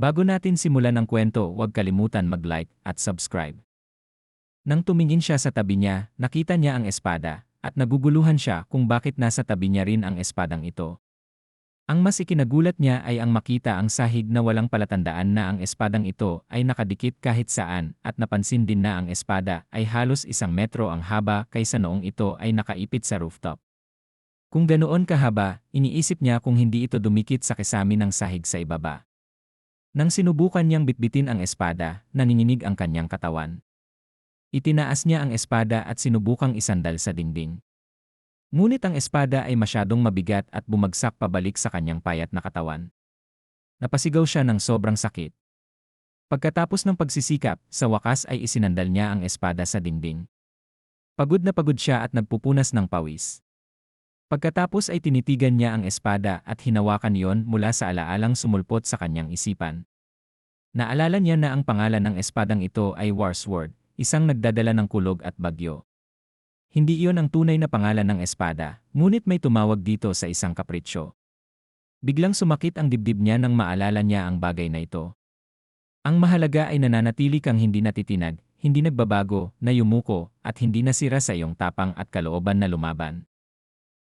Bago natin simulan ang kwento, huwag kalimutan mag-like at subscribe. Nang tumingin siya sa tabi niya, nakita niya ang espada, at naguguluhan siya kung bakit nasa tabi niya rin ang espadang ito. Ang mas ikinagulat niya ay ang makita ang sahig na walang palatandaan na ang espadang ito ay nakadikit kahit saan at napansin din na ang espada ay halos isang metro ang haba kaysa noong ito ay nakaipit sa rooftop. Kung ganoon kahaba, iniisip niya kung hindi ito dumikit sa kesami ng sahig sa ibaba. Nang sinubukan niyang bitbitin ang espada, nanginginig ang kanyang katawan. Itinaas niya ang espada at sinubukang isandal sa dingding. Ngunit ang espada ay masyadong mabigat at bumagsak pabalik sa kanyang payat na katawan. Napasigaw siya ng sobrang sakit. Pagkatapos ng pagsisikap, sa wakas ay isinandal niya ang espada sa dingding. Pagod na pagod siya at nagpupunas ng pawis. Pagkatapos ay tinitigan niya ang espada at hinawakan yon mula sa alaalang sumulpot sa kanyang isipan. Naalala niya na ang pangalan ng espadang ito ay Warsword, isang nagdadala ng kulog at bagyo. Hindi iyon ang tunay na pangalan ng espada, ngunit may tumawag dito sa isang kapritsyo. Biglang sumakit ang dibdib niya nang maalala niya ang bagay na ito. Ang mahalaga ay nananatili kang hindi natitinag, hindi nagbabago, na yumuko, at hindi nasira sa iyong tapang at kalooban na lumaban.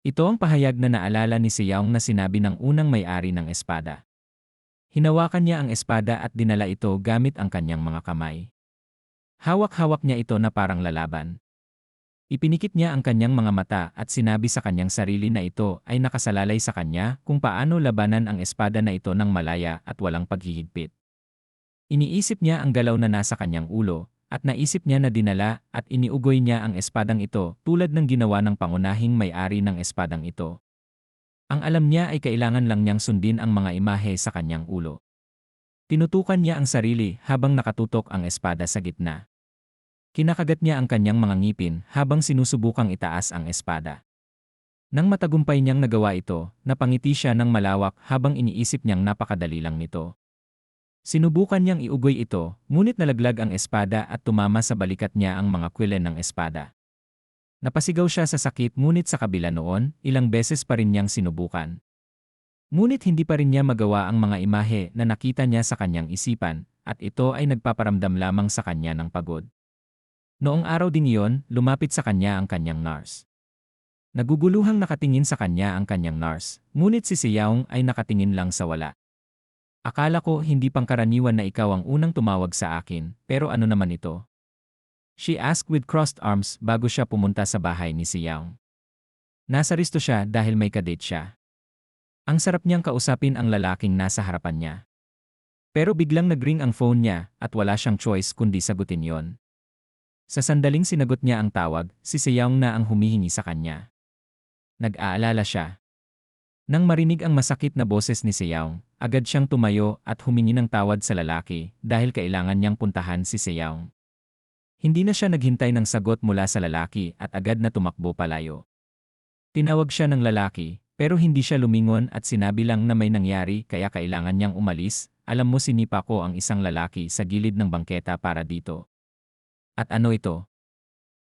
Ito ang pahayag na naalala ni Siyaong na sinabi ng unang may-ari ng espada. Hinawakan niya ang espada at dinala ito gamit ang kanyang mga kamay. Hawak-hawak niya ito na parang lalaban. Ipinikit niya ang kanyang mga mata at sinabi sa kanyang sarili na ito ay nakasalalay sa kanya kung paano labanan ang espada na ito ng malaya at walang paghihigpit. Iniisip niya ang galaw na nasa kanyang ulo, at naisip niya na dinala at iniugoy niya ang espadang ito tulad ng ginawa ng pangunahing may-ari ng espadang ito. Ang alam niya ay kailangan lang niyang sundin ang mga imahe sa kanyang ulo. Tinutukan niya ang sarili habang nakatutok ang espada sa gitna. Kinakagat niya ang kanyang mga ngipin habang sinusubukang itaas ang espada. Nang matagumpay niyang nagawa ito, napangiti siya ng malawak habang iniisip niyang napakadali lang nito. Sinubukan niyang iugoy ito, ngunit nalaglag ang espada at tumama sa balikat niya ang mga kwilen ng espada. Napasigaw siya sa sakit ngunit sa kabila noon, ilang beses pa rin niyang sinubukan. Ngunit hindi pa rin niya magawa ang mga imahe na nakita niya sa kanyang isipan, at ito ay nagpaparamdam lamang sa kanya ng pagod. Noong araw din iyon, lumapit sa kanya ang kanyang nurse. Naguguluhang nakatingin sa kanya ang kanyang nurse, ngunit si Siyaong ay nakatingin lang sa wala. Akala ko hindi pangkaraniwan na ikaw ang unang tumawag sa akin, pero ano naman ito? She asked with crossed arms bago siya pumunta sa bahay ni Siyaong. Nasa risto siya dahil may kadate siya. Ang sarap niyang kausapin ang lalaking nasa harapan niya. Pero biglang nagring ang phone niya at wala siyang choice kundi sagutin yon. Sa sandaling sinagot niya ang tawag, si Seyong na ang humihingi sa kanya. Nag-aalala siya. Nang marinig ang masakit na boses ni Seyong, agad siyang tumayo at humingi ng tawad sa lalaki dahil kailangan niyang puntahan si Seyong. Hindi na siya naghintay ng sagot mula sa lalaki at agad na tumakbo palayo. Tinawag siya ng lalaki, pero hindi siya lumingon at sinabi lang na may nangyari kaya kailangan niyang umalis, alam mo sinipa ko ang isang lalaki sa gilid ng bangketa para dito. At ano ito?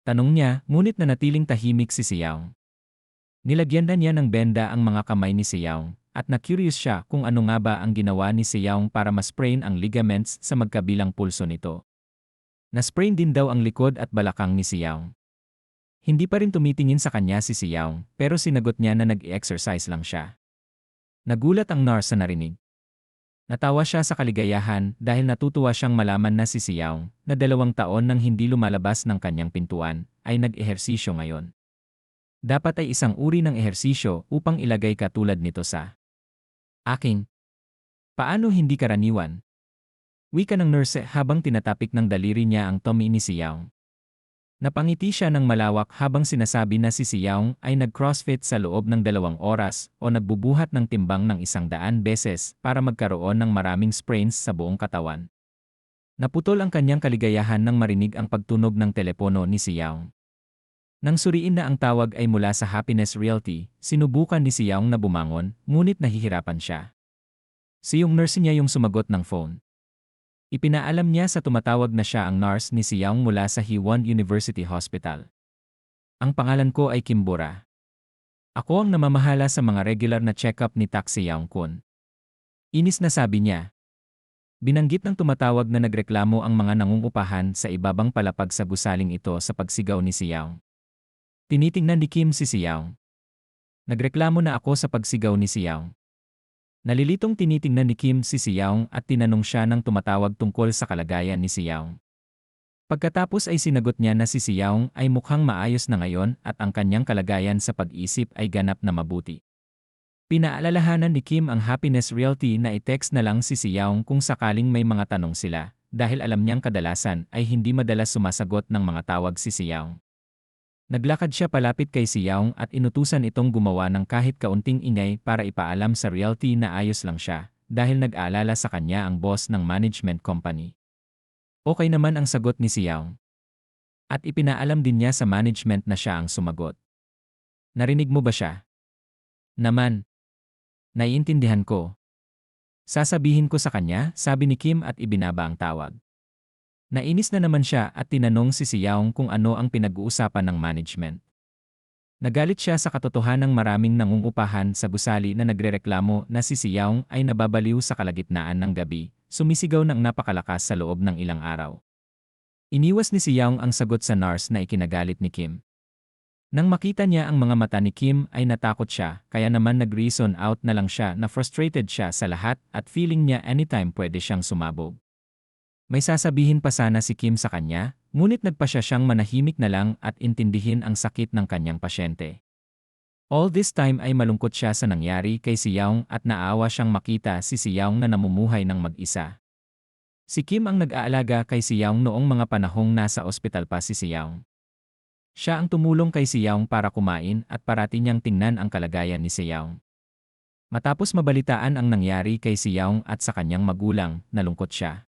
Tanong niya, ngunit nanatiling tahimik si Siyaong. Nilagyan na niya ng benda ang mga kamay ni Siyaong, at na-curious siya kung ano nga ba ang ginawa ni Siyaong para ma-sprain ang ligaments sa magkabilang pulso nito. Na-sprain din daw ang likod at balakang ni Siyaong. Hindi pa rin tumitingin sa kanya si Siyaong, pero sinagot niya na nag-exercise lang siya. Nagulat ang nurse sa narinig. Natawa siya sa kaligayahan dahil natutuwa siyang malaman na si Siyaong, na dalawang taon nang hindi lumalabas ng kanyang pintuan, ay nag-ehersisyo ngayon. Dapat ay isang uri ng ehersisyo upang ilagay ka tulad nito sa aking. Paano hindi karaniwan? Wika ng nurse habang tinatapik ng daliri niya ang tummy ni Siyaong. Napangiti siya ng malawak habang sinasabi na si Siyaong ay nag-crossfit sa loob ng dalawang oras o nagbubuhat ng timbang ng isang daan beses para magkaroon ng maraming sprains sa buong katawan. Naputol ang kanyang kaligayahan nang marinig ang pagtunog ng telepono ni Siyaong. Nang suriin na ang tawag ay mula sa Happiness Realty, sinubukan ni Siyaong na bumangon, ngunit nahihirapan siya. Siyong nurse niya yung sumagot ng phone. Ipinaalam niya sa tumatawag na siya ang nurse ni Siyaong mula sa Hiwon University Hospital. Ang pangalan ko ay Kimbura. Ako ang namamahala sa mga regular na check-up ni Tak Siyaong Kun. Inis na sabi niya. Binanggit ng tumatawag na nagreklamo ang mga nangungupahan sa ibabang palapag sa gusaling ito sa pagsigaw ni Siyaw. Tinitingnan ni Kim si Siyaw. Nagreklamo na ako sa pagsigaw ni Siyaw. Nalilitong tinitingnan ni Kim si Siyaw at tinanong siya ng tumatawag tungkol sa kalagayan ni Siyaw. Pagkatapos ay sinagot niya na si Siyaw ay mukhang maayos na ngayon at ang kanyang kalagayan sa pag-isip ay ganap na mabuti. Pinaalalahanan ni Kim ang Happiness Realty na i-text na lang si Siyaong kung sakaling may mga tanong sila, dahil alam niyang kadalasan ay hindi madalas sumasagot ng mga tawag si Siyaong. Naglakad siya palapit kay Siyaong at inutusan itong gumawa ng kahit kaunting ingay para ipaalam sa realty na ayos lang siya, dahil nag-aalala sa kanya ang boss ng management company. Okay naman ang sagot ni Siyaong. At ipinaalam din niya sa management na siya ang sumagot. Narinig mo ba siya? Naman, Naiintindihan ko. Sasabihin ko sa kanya, sabi ni Kim at ibinaba ang tawag. Nainis na naman siya at tinanong si Siyaong kung ano ang pinag-uusapan ng management. Nagalit siya sa katotohanang maraming nangungupahan sa gusali na nagrereklamo na si Siyaong ay nababaliw sa kalagitnaan ng gabi, sumisigaw ng napakalakas sa loob ng ilang araw. Iniwas ni Siyaong ang sagot sa nurse na ikinagalit ni Kim. Nang makita niya ang mga mata ni Kim ay natakot siya, kaya naman nag-reason out na lang siya na frustrated siya sa lahat at feeling niya anytime pwede siyang sumabog. May sasabihin pa sana si Kim sa kanya, ngunit nagpa siya siyang manahimik na lang at intindihin ang sakit ng kanyang pasyente. All this time ay malungkot siya sa nangyari kay Siyaong at naawa siyang makita si Siyaong na namumuhay ng mag-isa. Si Kim ang nag-aalaga kay Siyaong noong mga panahong nasa ospital pa si Siyaong. Siya ang tumulong kay Siyaong para kumain at parati niyang tingnan ang kalagayan ni Siyaong. Matapos mabalitaan ang nangyari kay Siyaong at sa kanyang magulang, nalungkot siya.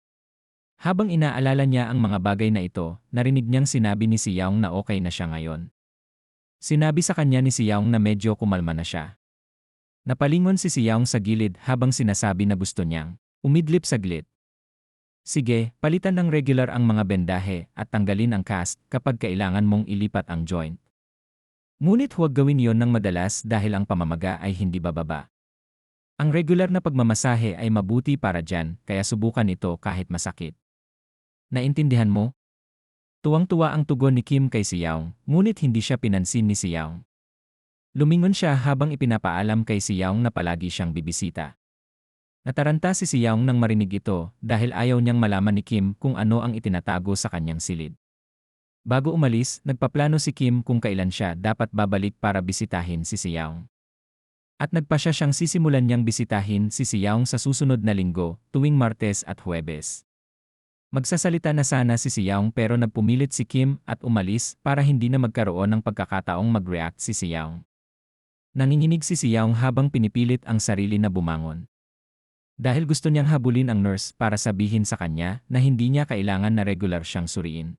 Habang inaalala niya ang mga bagay na ito, narinig niyang sinabi ni Siyaong na okay na siya ngayon. Sinabi sa kanya ni Siyaong na medyo kumalma na siya. Napalingon si Siyaong sa gilid habang sinasabi na gusto niyang umidlip saglit. Sige, palitan ng regular ang mga bendahe at tanggalin ang cast kapag kailangan mong ilipat ang joint. Ngunit huwag gawin yon ng madalas dahil ang pamamaga ay hindi bababa. Ang regular na pagmamasahe ay mabuti para dyan kaya subukan ito kahit masakit. Naintindihan mo? Tuwang-tuwa ang tugon ni Kim kay Siyaong, ngunit hindi siya pinansin ni Siyaong. Lumingon siya habang ipinapaalam kay Siyaong na palagi siyang bibisita. Nataranta si Siyaong nang marinig ito dahil ayaw niyang malaman ni Kim kung ano ang itinatago sa kanyang silid. Bago umalis, nagpaplano si Kim kung kailan siya dapat babalik para bisitahin si Siyaong. At nagpa siya siyang sisimulan niyang bisitahin si Siyaong sa susunod na linggo, tuwing Martes at Huwebes. Magsasalita na sana si Siyaong pero nagpumilit si Kim at umalis para hindi na magkaroon ng pagkakataong mag-react si Siyaong. Nanginginig si Siyaong habang pinipilit ang sarili na bumangon. Dahil gusto niyang habulin ang nurse para sabihin sa kanya na hindi niya kailangan na regular siyang suriin.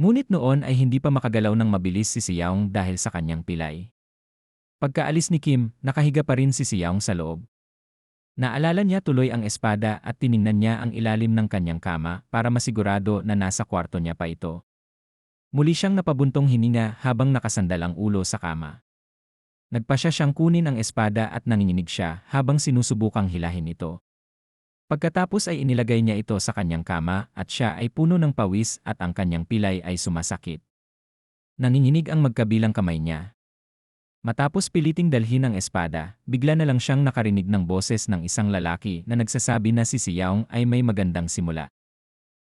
Ngunit noon ay hindi pa makagalaw ng mabilis si Siyaong dahil sa kanyang pilay. Pagkaalis ni Kim, nakahiga pa rin si Siyaong sa loob. Naalala niya tuloy ang espada at tiningnan niya ang ilalim ng kanyang kama para masigurado na nasa kwarto niya pa ito. Muli siyang napabuntong hininga habang nakasandal ang ulo sa kama. Nagpa siya siyang kunin ang espada at nanginginig siya habang sinusubukang hilahin ito. Pagkatapos ay inilagay niya ito sa kanyang kama at siya ay puno ng pawis at ang kanyang pilay ay sumasakit. Nanginginig ang magkabilang kamay niya. Matapos piliting dalhin ang espada, bigla na lang siyang nakarinig ng boses ng isang lalaki na nagsasabi na si Siyaong ay may magandang simula.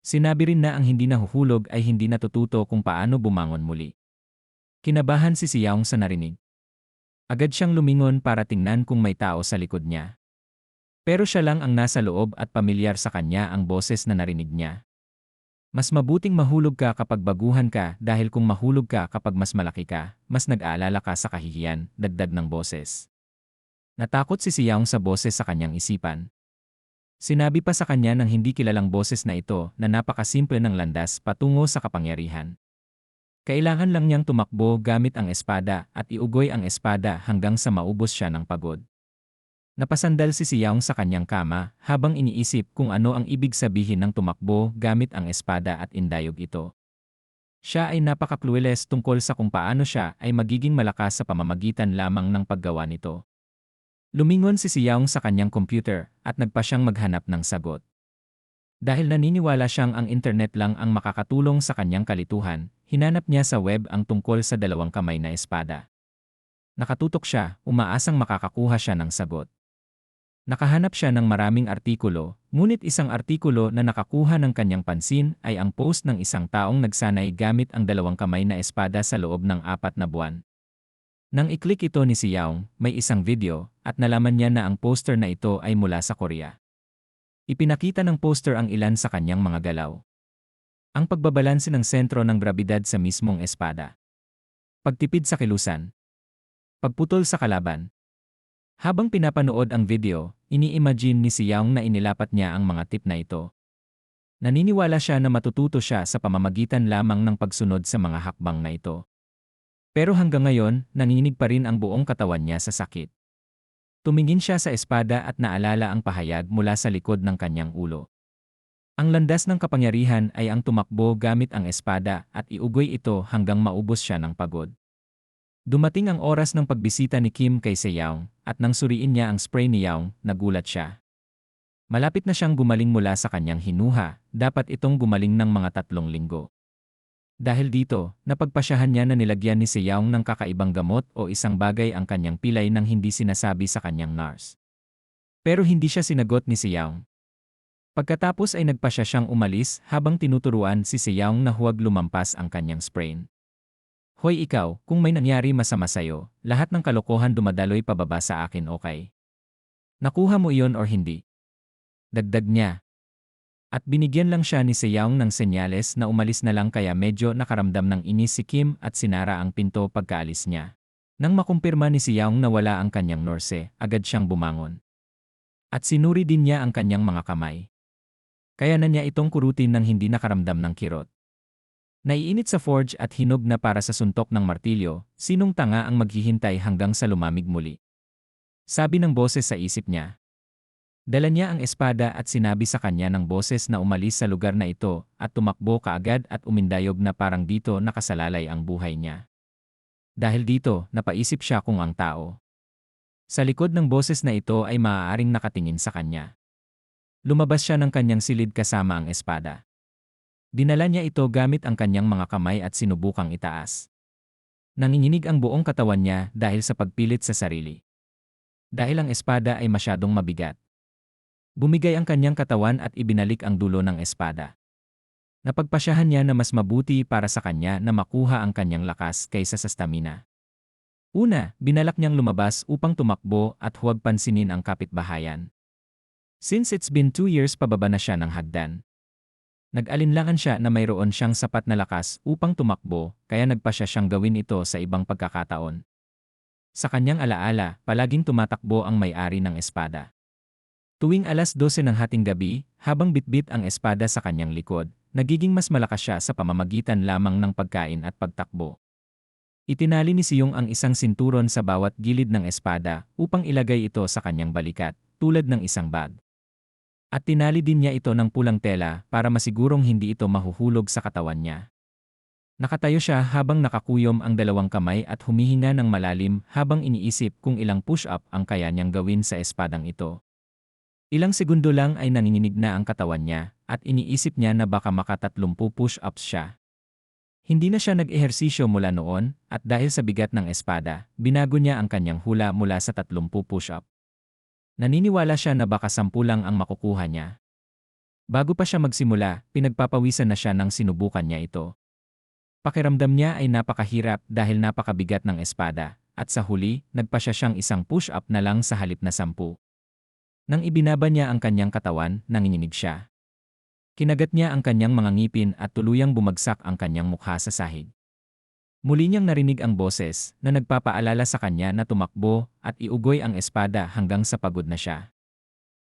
Sinabi rin na ang hindi nahuhulog ay hindi natututo kung paano bumangon muli. Kinabahan si Siyaong sa narinig. Agad siyang lumingon para tingnan kung may tao sa likod niya. Pero siya lang ang nasa loob at pamilyar sa kanya ang boses na narinig niya. Mas mabuting mahulog ka kapag baguhan ka dahil kung mahulog ka kapag mas malaki ka, mas nag-aalala ka sa kahihiyan, dagdag ng boses. Natakot si Siyaong sa boses sa kanyang isipan. Sinabi pa sa kanya ng hindi kilalang boses na ito na napakasimple ng landas patungo sa kapangyarihan. Kailangan lang niyang tumakbo gamit ang espada at iugoy ang espada hanggang sa maubos siya ng pagod. Napasandal si Siyaong sa kanyang kama habang iniisip kung ano ang ibig sabihin ng tumakbo gamit ang espada at indayog ito. Siya ay napakakluweles tungkol sa kung paano siya ay magiging malakas sa pamamagitan lamang ng paggawa nito. Lumingon si Siyaong sa kanyang computer at nagpa siyang maghanap ng sagot. Dahil naniniwala siyang ang internet lang ang makakatulong sa kanyang kalituhan, hinanap niya sa web ang tungkol sa dalawang kamay na espada. Nakatutok siya, umaasang makakakuha siya ng sagot. Nakahanap siya ng maraming artikulo, ngunit isang artikulo na nakakuha ng kanyang pansin ay ang post ng isang taong nagsanay gamit ang dalawang kamay na espada sa loob ng apat na buwan. Nang iklik ito ni si Yaong, may isang video, at nalaman niya na ang poster na ito ay mula sa Korea. Ipinakita ng poster ang ilan sa kanyang mga galaw. Ang pagbabalanse ng sentro ng grabidad sa mismong espada. Pagtipid sa kilusan. Pagputol sa kalaban. Habang pinapanood ang video, ini-imagine ni si Young na inilapat niya ang mga tip na ito. Naniniwala siya na matututo siya sa pamamagitan lamang ng pagsunod sa mga hakbang na ito. Pero hanggang ngayon, nanginig pa rin ang buong katawan niya sa sakit. Tumingin siya sa espada at naalala ang pahayag mula sa likod ng kanyang ulo. Ang landas ng kapangyarihan ay ang tumakbo gamit ang espada at iugoy ito hanggang maubos siya ng pagod. Dumating ang oras ng pagbisita ni Kim kay Seyaong at nang suriin niya ang spray ni Yaong, nagulat siya. Malapit na siyang gumaling mula sa kanyang hinuha, dapat itong gumaling ng mga tatlong linggo. Dahil dito, napagpasyahan niya na nilagyan ni si Yaong ng kakaibang gamot o isang bagay ang kanyang pilay nang hindi sinasabi sa kanyang nurse. Pero hindi siya sinagot ni si Yaong. Pagkatapos ay nagpasya siyang umalis habang tinuturuan si Yaong na huwag lumampas ang kanyang sprain. Hoy ikaw, kung may nangyari masama sa'yo, lahat ng kalokohan dumadaloy pababa sa akin okay? Nakuha mo iyon or hindi? Dagdag niya, at binigyan lang siya ni Seyoung ng senyales na umalis na lang kaya medyo nakaramdam ng inis si Kim at sinara ang pinto pagkaalis niya. Nang makumpirma ni Seyoung na wala ang kanyang norse, agad siyang bumangon. At sinuri din niya ang kanyang mga kamay. Kaya na niya itong kurutin ng hindi nakaramdam ng kirot. Naiinit sa forge at hinog na para sa suntok ng martilyo, sinong tanga ang maghihintay hanggang sa lumamig muli. Sabi ng boses sa isip niya, Dala niya ang espada at sinabi sa kanya ng boses na umalis sa lugar na ito at tumakbo kaagad at umindayog na parang dito nakasalalay ang buhay niya. Dahil dito, napaisip siya kung ang tao. Sa likod ng boses na ito ay maaaring nakatingin sa kanya. Lumabas siya ng kanyang silid kasama ang espada. Dinala niya ito gamit ang kanyang mga kamay at sinubukang itaas. Nanginginig ang buong katawan niya dahil sa pagpilit sa sarili. Dahil ang espada ay masyadong mabigat. Bumigay ang kanyang katawan at ibinalik ang dulo ng espada. Napagpasyahan niya na mas mabuti para sa kanya na makuha ang kanyang lakas kaysa sa stamina. Una, binalak niyang lumabas upang tumakbo at huwag pansinin ang kapitbahayan. Since it's been two years pababa na siya ng hagdan. Nag-alinlangan siya na mayroon siyang sapat na lakas upang tumakbo kaya nagpasya siyang gawin ito sa ibang pagkakataon. Sa kanyang alaala, palaging tumatakbo ang may-ari ng espada. Tuwing alas 12 ng hating gabi, habang bitbit ang espada sa kanyang likod, nagiging mas malakas siya sa pamamagitan lamang ng pagkain at pagtakbo. Itinali ni Siyong ang isang sinturon sa bawat gilid ng espada upang ilagay ito sa kanyang balikat, tulad ng isang bag. At tinali din niya ito ng pulang tela para masigurong hindi ito mahuhulog sa katawan niya. Nakatayo siya habang nakakuyom ang dalawang kamay at humihinga ng malalim habang iniisip kung ilang push-up ang kaya niyang gawin sa espadang ito. Ilang segundo lang ay nanginginig na ang katawan niya at iniisip niya na baka makatatlumpu push-ups siya. Hindi na siya nag-ehersisyo mula noon at dahil sa bigat ng espada, binago niya ang kanyang hula mula sa 30 push-up. Naniniwala siya na baka sampu lang ang makukuha niya. Bago pa siya magsimula, pinagpapawisan na siya nang sinubukan niya ito. Pakiramdam niya ay napakahirap dahil napakabigat ng espada, at sa huli, nagpa siya siyang isang push-up na lang sa halip na sampu. Nang ibinaba niya ang kanyang katawan, nanginginig siya. Kinagat niya ang kanyang mga ngipin at tuluyang bumagsak ang kanyang mukha sa sahig. Muli niyang narinig ang boses na nagpapaalala sa kanya na tumakbo at iugoy ang espada hanggang sa pagod na siya.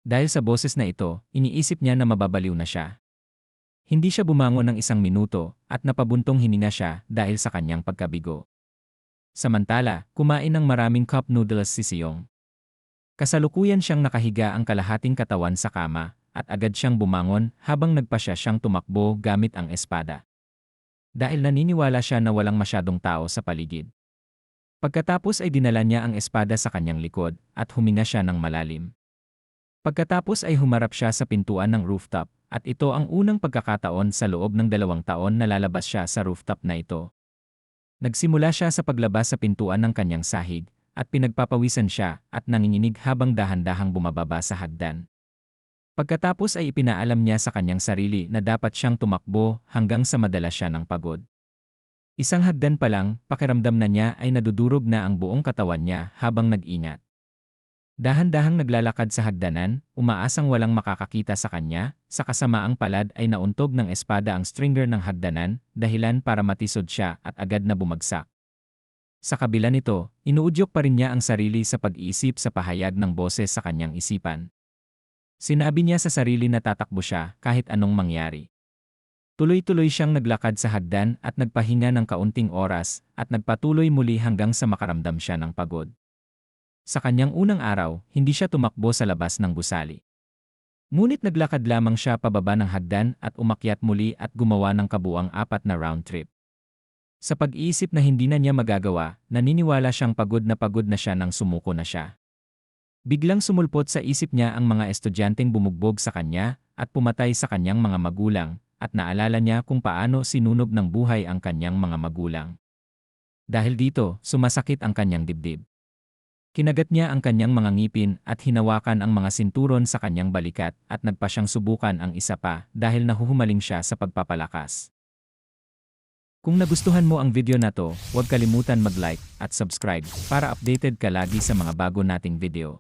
Dahil sa boses na ito, iniisip niya na mababaliw na siya. Hindi siya bumangon ng isang minuto at napabuntong hininga siya dahil sa kanyang pagkabigo. Samantala, kumain ng maraming cup noodles si Siyong. Kasalukuyan siyang nakahiga ang kalahating katawan sa kama, at agad siyang bumangon habang nagpasya siyang tumakbo gamit ang espada. Dahil naniniwala siya na walang masyadong tao sa paligid. Pagkatapos ay dinala niya ang espada sa kanyang likod at huminga siya ng malalim. Pagkatapos ay humarap siya sa pintuan ng rooftop At ito ang unang pagkakataon sa loob ng dalawang taon na lalabas siya sa rooftop na ito. Nagsimula siya sa paglabas sa pintuan ng kanyang sahig, at pinagpapawisan siya at nanginginig habang dahan-dahang bumababa sa hagdan. Pagkatapos ay ipinaalam niya sa kanyang sarili na dapat siyang tumakbo hanggang sa madala siya ng pagod. Isang hagdan pa lang, pakiramdam na niya ay nadudurog na ang buong katawan niya habang nag-ingat. Dahan-dahang naglalakad sa hagdanan, umaasang walang makakakita sa kanya, sa kasamaang palad ay nauntog ng espada ang stringer ng hagdanan, dahilan para matisod siya at agad na bumagsak. Sa kabila nito, inuudyok pa rin niya ang sarili sa pag-iisip sa pahayag ng boses sa kanyang isipan. Sinabi niya sa sarili na tatakbo siya kahit anong mangyari. Tuloy-tuloy siyang naglakad sa hagdan at nagpahinga ng kaunting oras at nagpatuloy muli hanggang sa makaramdam siya ng pagod. Sa kanyang unang araw, hindi siya tumakbo sa labas ng gusali. Ngunit naglakad lamang siya pababa ng hagdan at umakyat muli at gumawa ng kabuang apat na round trip. Sa pag-iisip na hindi na niya magagawa, naniniwala siyang pagod na pagod na siya nang sumuko na siya. Biglang sumulpot sa isip niya ang mga estudyanteng bumugbog sa kanya at pumatay sa kanyang mga magulang at naalala niya kung paano sinunog ng buhay ang kanyang mga magulang. Dahil dito, sumasakit ang kanyang dibdib. Kinagat niya ang kanyang mga ngipin at hinawakan ang mga sinturon sa kanyang balikat at nagpa siyang subukan ang isa pa dahil nahuhumaling siya sa pagpapalakas. Kung nagustuhan mo ang video na to, huwag kalimutan mag-like at subscribe para updated ka lagi sa mga bago nating video.